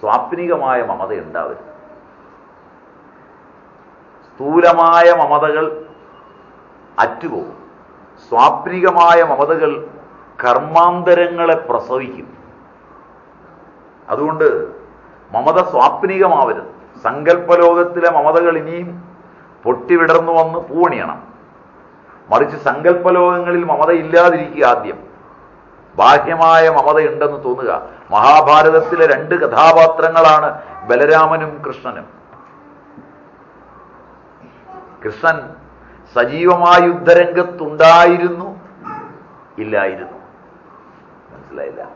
സ്വാപ്നികമായ മമത ഉണ്ടാവരുത്. സ്ഥൂലമായ മമതകൾ അറ്റുപോകും. സ്വാപ്നികമായ മമതകൾ കർമാന്തരങ്ങളെ പ്രസവിക്കും. അതുകൊണ്ട് മമത സ്വാപ്നികമാവരുത് സങ്കല്പലോകത്തിലെ മമതകൾ ഇനിയും പൊട്ടിവിടർന്നു വന്ന് പൂവണിയണം. മറിച്ച് സങ്കല്പലോകങ്ങളിൽ മമത ഇല്ലാതിരിക്കുക ആദ്യം. ബാഹ്യമായ മമതയുണ്ടെന്ന് തോന്നുക. മഹാഭാരതത്തിലെ രണ്ട് കഥാപാത്രങ്ങളാണ് ബലരാമനും കൃഷ്ണനും. കൃഷ്ണൻ സജീവമായ യുദ്ധരംഗത്തുണ്ടായിരുന്നു? ഇല്ലായിരുന്നു. മനസ്സിലായില്ല.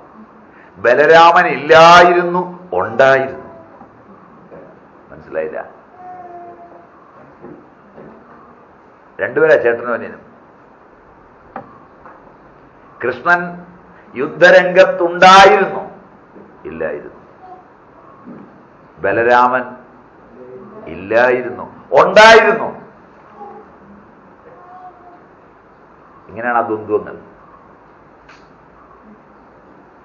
ബലരാമൻ ഇല്ലായിരുന്നു ഉണ്ടായിരുന്നു. മനസ്സിലായില്ല. രണ്ടുപേരാ ചേട്ടനും അനിയനും. കൃഷ്ണൻ യുദ്ധരംഗത്തുണ്ടായിരുന്നു. ഇല്ലായിരുന്നു. ബലരാമൻ ഇല്ലായിരുന്നു. ഉണ്ടായിരുന്നു. ഇങ്ങനെയാണ് ആ ദ്വന്ദ്വങ്ങൾ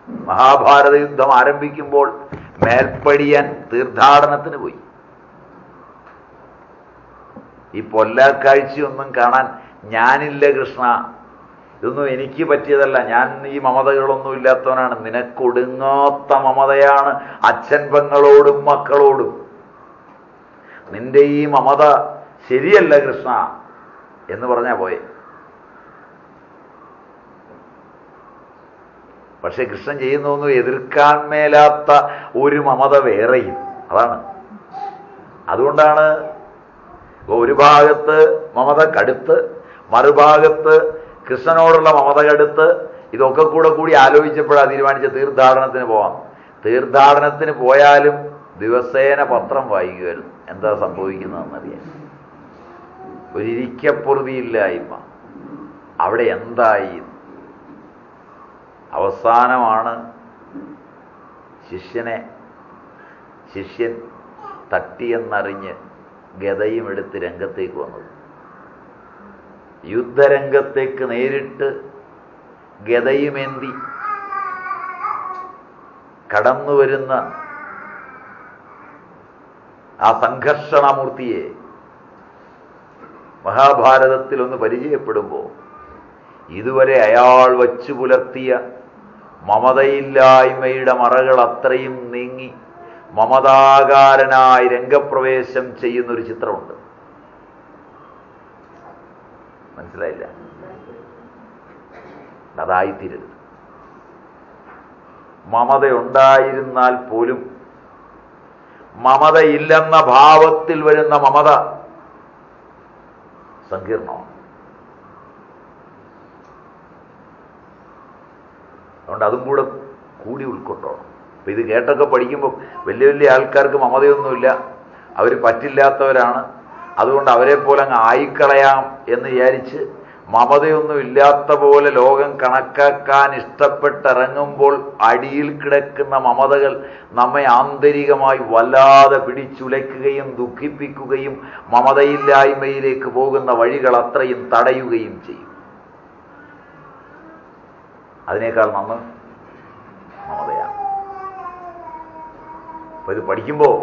മഹാഭാരത യുദ്ധം ആരംഭിക്കുമ്പോൾ മേൽപ്പടിയൻ തീർത്ഥാടനത്തിന് പോയി. ഈ പൊല്ലാക്കാഴ്ചയൊന്നും കാണാൻ ഞാനില്ല കൃഷ്ണ. ഇതൊന്നും എനിക്ക് പറ്റിയതല്ല. ഞാൻ ഈ മമതകളൊന്നും ഇല്ലാത്തവനാണ്. നിനക്കൊടുങ്ങാത്ത മമതയാണ് അച്ഛൻ പെങ്ങളോടും മക്കളോടും. നിന്റെ ഈ മമത ശരിയല്ല കൃഷ്ണ എന്ന് പറഞ്ഞാ പോയെ. പക്ഷെ കൃഷ്ണൻ ചെയ്യുന്നൊന്നും എതിർക്കാൻ മേലാത്ത ഒരു മമത വേറെയും. അതാണ്. അതുകൊണ്ടാണ് ഒരു ഭാഗത്ത് മമത കടുത്ത് മറുഭാഗത്ത് കൃഷ്ണനോടുള്ള മമത കടുത്ത് ഇതൊക്കെ കൂടെ കൂടി ആലോചിച്ചപ്പോഴാണ് തീരുമാനിച്ച തീർത്ഥാടനത്തിന് പോവാം. തീർത്ഥാടനത്തിന് പോയാലും ദിവസേന പത്രം വായിക്കുമായിരുന്നു. എന്താ സംഭവിക്കുന്നതെന്നറിയാൻ ഒരിക്കപ്പൊറുതിയില്ലായ്മ അവിടെ എന്തായി? അവസാനമാണ് ശിഷ്യനെ ശിഷ്യൻ തട്ടിയെന്നറിഞ്ഞ് ഗതയും എടുത്ത് രംഗത്തേക്ക് വന്നത്. യുദ്ധരംഗത്തേക്ക് നേരിട്ട് ഗതയുമേന്തി കടന്നു വരുന്ന ആ സംഘർഷണമൂർത്തിയെ മഹാഭാരതത്തിൽ ഒന്ന് പരിചയപ്പെടുമ്പോൾ ഇതുവരെ അയാൾ വച്ചു പുലർത്തിയ മമതയില്ലായ്മയുടെ മറകൾ അത്രയും നീങ്ങി മമതാകാരനായി രംഗപ്രവേശം ചെയ്യുന്നൊരു ചിത്രമുണ്ട്. മനസ്സിലായില്ല. അതായിത്തീരരുത് മമതയുണ്ടായിരുന്നാൽ പോലും മമതയില്ലെന്ന ഭാവത്തിൽ വരുന്ന മമത സങ്കീർണമാണ്. അതുകൊണ്ട് അതും കൂടെ കൂടി ഉൾക്കൊണ്ടോണം. അപ്പൊ ഇത് കേട്ടൊക്കെ പഠിക്കുമ്പോൾ വലിയ വലിയ ആൾക്കാർക്ക് മമതയൊന്നുമില്ല. അവർ പറ്റില്ലാത്തവരാണ്. അതുകൊണ്ട് അവരെ പോലെ അങ്ങ് ആയിക്കളയാം എന്ന് വിചാരിച്ച് മമതയൊന്നും ഇല്ലാത്ത പോലെ ലോകം കണക്കാക്കാൻ ഇഷ്ടപ്പെട്ടിറങ്ങുമ്പോൾ അടിയിൽ കിടക്കുന്ന മമതകൾ നമ്മെ ആന്തരികമായി വല്ലാതെ പിടിച്ചുലയ്ക്കുകയും ദുഃഖിപ്പിക്കുകയും മമതയില്ലായ്മയിലേക്ക് പോകുന്ന വഴികൾ അത്രയും തടയുകയും ചെയ്യും. അതിനേക്കാൾ നന്ന് മമതയാണ്. അപ്പൊ ഇത് പഠിക്കുമ്പോൾ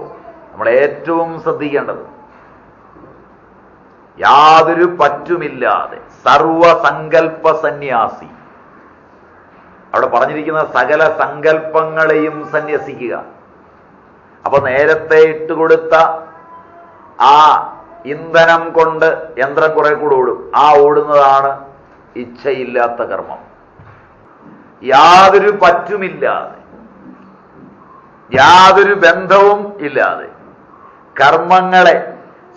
നമ്മൾ ഏറ്റവും ശ്രദ്ധിക്കേണ്ടത് യാതൊരു പറ്റുമില്ലാതെ സർവസങ്കൽപ്പ സന്യാസി അവിടെ പറഞ്ഞിരിക്കുന്ന സകല സങ്കല്പങ്ങളെയും സന്യസിക്കുക. അപ്പൊ നേരത്തെ ഇട്ടുകൊടുത്ത ആ ഇന്ധനം കൊണ്ട് യന്ത്രം കുറെ കൂടെ ഓടും. ആ ഓടുന്നതാണ് ഇച്ഛയില്ലാത്ത കർമ്മം. യാതൊരു പറ്റുമില്ലാതെ യാതൊരു ബന്ധവും ഇല്ലാതെ കർമ്മങ്ങളെ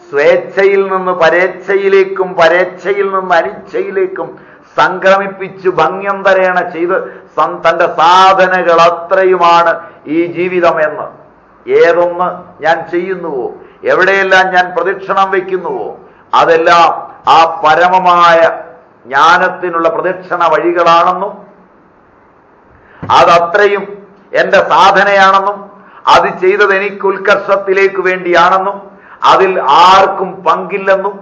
സ്വേച്ഛയിൽ നിന്ന് പരേച്ഛയിലേക്കും പരേച്ഛയിൽ നിന്ന് അനിച്ഛയിലേക്കും സംക്രമിപ്പിച്ച് ഭംഗ്യം തരേണ ചെയ്ത് തന്റെ സാധനകൾ അത്രയുമാണ് ഈ ജീവിതം എന്ന്. ഏതൊന്ന് ഞാൻ ചെയ്യുന്നുവോ? എവിടെയെല്ലാം ഞാൻ പ്രദക്ഷിണം വയ്ക്കുന്നുവോ? അതെല്ലാം ആ പരമമായ ജ്ഞാനത്തിനുള്ള പ്രദക്ഷിണ വഴികളാണെന്നും അതത്രയും എന്റെ സാധനയാണെന്നും അത് ചെയ്തത് എനിക്ക് ഉത്കർഷത്തിലേക്ക് വേണ്ടിയാണെന്നും അതിൽ ആർക്കും പങ്കില്ലെന്നും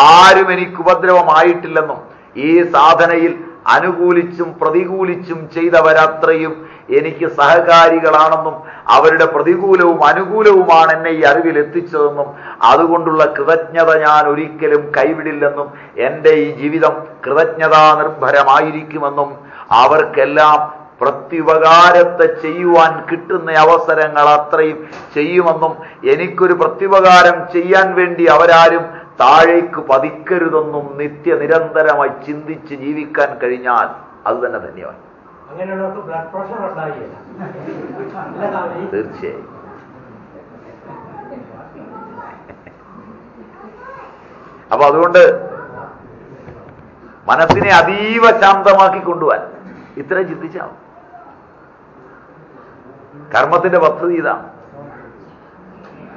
ആരും എനിക്ക് ഉപദ്രവമായിട്ടില്ലെന്നും ഈ സാധനയിൽ അനുകൂലിച്ചും പ്രതികൂലിച്ചും ചെയ്തവരത്രയും എനിക്ക് സഹകാരികളാണെന്നും അവരുടെ പ്രതികൂലവും അനുകൂലവുമാണ് എന്നെ ഈ അറിവിൽ എത്തിച്ചതെന്നും അതുകൊണ്ടുള്ള കൃതജ്ഞത ഞാൻ ഒരിക്കലും കൈവിടില്ലെന്നും എന്റെ ഈ ജീവിതം കൃതജ്ഞതാ നിർഭരമായിരിക്കുമെന്നും അവർക്കെല്ലാം പ്രത്യുപകാരത്തെ ചെയ്യുവാൻ കിട്ടുന്ന അവസരങ്ങൾ അത്രയും ചെയ്യുമെന്നും എനിക്കൊരു പ്രത്യുപകാരം ചെയ്യാൻ വേണ്ടി അവരാരും താഴേക്ക് പതിക്കരുതെന്നും നിത്യ നിത്യനിരന്തരമായി ചിന്തിച്ച് ജീവിക്കാൻ കഴിഞ്ഞാൽ അത് തന്നെ ധന്യമായി തീർച്ചയായും. അപ്പൊ അതുകൊണ്ട് മനസ്സിനെ അതീവ ശാന്തമാക്കി കൊണ്ടുപോവാൻ ഇത്രയും ചിന്തിച്ചാൽ മതി. കർമ്മത്തിന്റെ പദ്ധതി ഇതാണ്.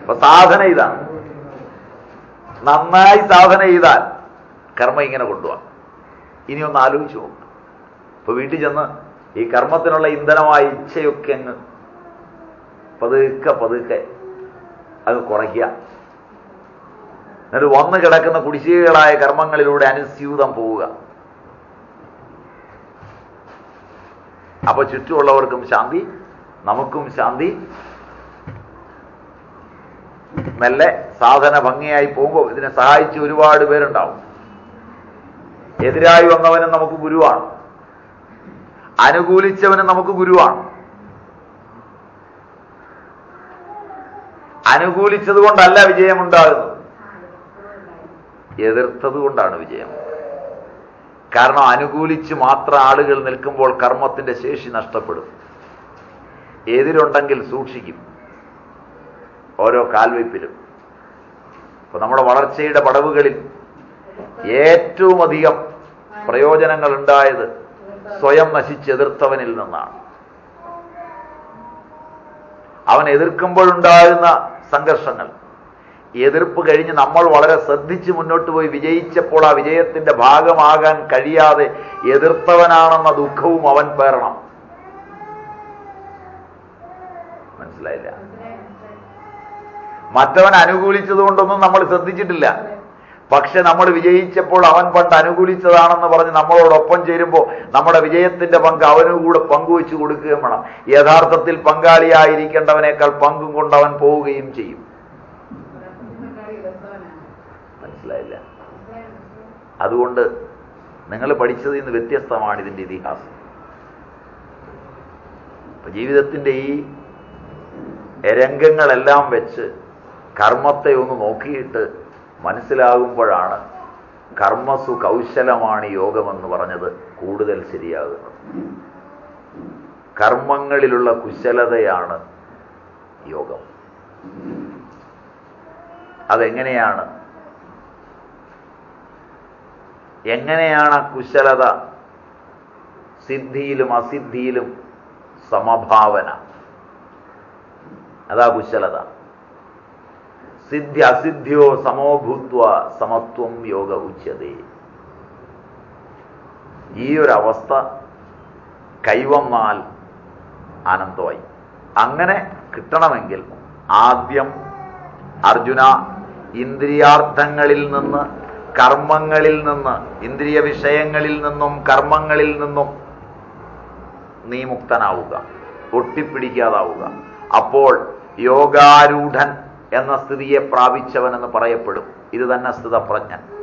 അപ്പൊ സാധന ഇതാണ്. നന്നായി സാധന ചെയ്താൽ കർമ്മം ഇങ്ങനെ കൊണ്ടുപോകാം ഇനി ഒന്ന് ആലോചിച്ചു നോക്കും. ഇപ്പൊ വീട്ടിൽ ചെന്ന് ഈ കർമ്മത്തിനുള്ള ഇന്ധനമായ ഇച്ഛയൊക്കെ അങ്ങ് പതുക്കെ പതുക്കെ അത് കുറയ്ക്കുക. എന്നിട്ട് വന്നു കിടക്കുന്ന കുടിശ്ശികകളായ കർമ്മങ്ങളിലൂടെ അനുസ്യൂതം പോവുക. അപ്പൊ ചുറ്റുമുള്ളവർക്കും ശാന്തി നമുക്കും ശാന്തി നല്ല സാധന ഭംഗിയായി പോകുമ്പോൾ ഇതിനെ സഹായിച്ച് ഒരുപാട് പേരുണ്ടാവും. എതിരായി വന്നവനും നമുക്ക് ഗുരുവാണ്. അനുകൂലിച്ചവനും നമുക്ക് ഗുരുവാണ്. അനുകൂലിച്ചത് കൊണ്ടല്ല വിജയമുണ്ടാകുന്നത് എതിർത്തത് കൊണ്ടാണ് വിജയം. കാരണം അനുകൂലിച്ച് മാത്രം ആളുകൾ നിൽക്കുമ്പോൾ കർമ്മത്തിന്റെ ശേഷി നഷ്ടപ്പെടും. എതിരുണ്ടെങ്കിൽ സൂക്ഷിക്കും. ഓരോ കാൽവയ്പിലും അപ്പൊ നമ്മുടെ വളർച്ചയുടെ പടവുകളിൽ ഏറ്റവും അധികം പ്രയോജനങ്ങൾ ഉണ്ടായത് സ്വയം നശിച്ചെതിർത്തവനിൽ നിന്നാണ്. അവൻ എതിർക്കുമ്പോഴുണ്ടാകുന്ന സംഘർഷങ്ങൾ. എതിർപ്പ് കഴിഞ്ഞ് നമ്മൾ വളരെ ശ്രദ്ധിച്ച് മുന്നോട്ട് പോയി വിജയിച്ചപ്പോൾ ആ വിജയത്തിന്റെ ഭാഗമാകാൻ കഴിയാതെ എതിർത്തവനാണെന്ന ദുഃഖവും അവൻ പേറണം. മനസ്സിലായില്ല. മറ്റവൻ അനുകൂലിച്ചത് കൊണ്ടൊന്നും നമ്മൾ ശ്രദ്ധിച്ചിട്ടില്ല. പക്ഷെ നമ്മൾ വിജയിച്ചപ്പോൾ അവൻ പണ്ട് അനുകൂലിച്ചതാണെന്ന് പറഞ്ഞ് നമ്മളോടൊപ്പം ചേരുമ്പോൾ നമ്മുടെ വിജയത്തിന്റെ പങ്ക് അവനും കൂടെ പങ്കുവെച്ചു കൊടുക്കുകയും വേണം. യഥാർത്ഥത്തിൽ പങ്കാളിയായിരിക്കേണ്ടവനേക്കാൾ പങ്കും കൊണ്ട് അവൻ പോവുകയും ചെയ്യും. മനസ്സിലായില്ല? അതുകൊണ്ട് നിങ്ങൾ പഠിച്ചതിൽ നിന്ന് വ്യത്യസ്തമാണ് ഇതിന്റെ ഇതിഹാസം. ജീവിതത്തിന്റെ ഈ രംഗങ്ങളെല്ലാം വെച്ച് കർമ്മത്തെ ഒന്ന് നോക്കിയിട്ട് മനസ്സിലാകുമ്പോഴാണ് കർമ്മസു കൗശലമാണ് യോഗമെന്ന് പറഞ്ഞത് കൂടുതൽ ശരിയാകുന്നത്. കർമ്മങ്ങളിലുള്ള കുശലതയാണ് യോഗം. അതെങ്ങനെയാണ്? എങ്ങനെയാണ് കുശലത? സിദ്ധിയിലും അസിദ്ധിയിലും സമഭാവന. അതാ കുശലത. സിദ്ധി അസിദ്ധ്യോ സമോഭൂത്വ സമത്വം യോഗ ഉച്ചതേ ഈ ഒരു അവസ്ഥ കൈവന്നാൽ ആനന്ദമായി. അങ്ങനെ കിട്ടണമെങ്കിൽ ആദ്യം അർജുന ഇന്ദ്രിയാർത്ഥങ്ങളിൽ നിന്ന് കർമ്മങ്ങളിൽ നിന്ന് ഇന്ദ്രിയ വിഷയങ്ങളിൽ നിന്നും കർമ്മങ്ങളിൽ നിന്നും നീ മുക്തനാവുക. ഒട്ടിപ്പിടിക്കാതാവുക. അപ്പോൾ യോഗാരൂഢൻ എന്ന സ്ഥിതിയെ പ്രാപിച്ചവനെന്ന് പറയപ്പെടും. ഇത് തന്നെ സ്ഥിതപ്രജ്ഞൻ.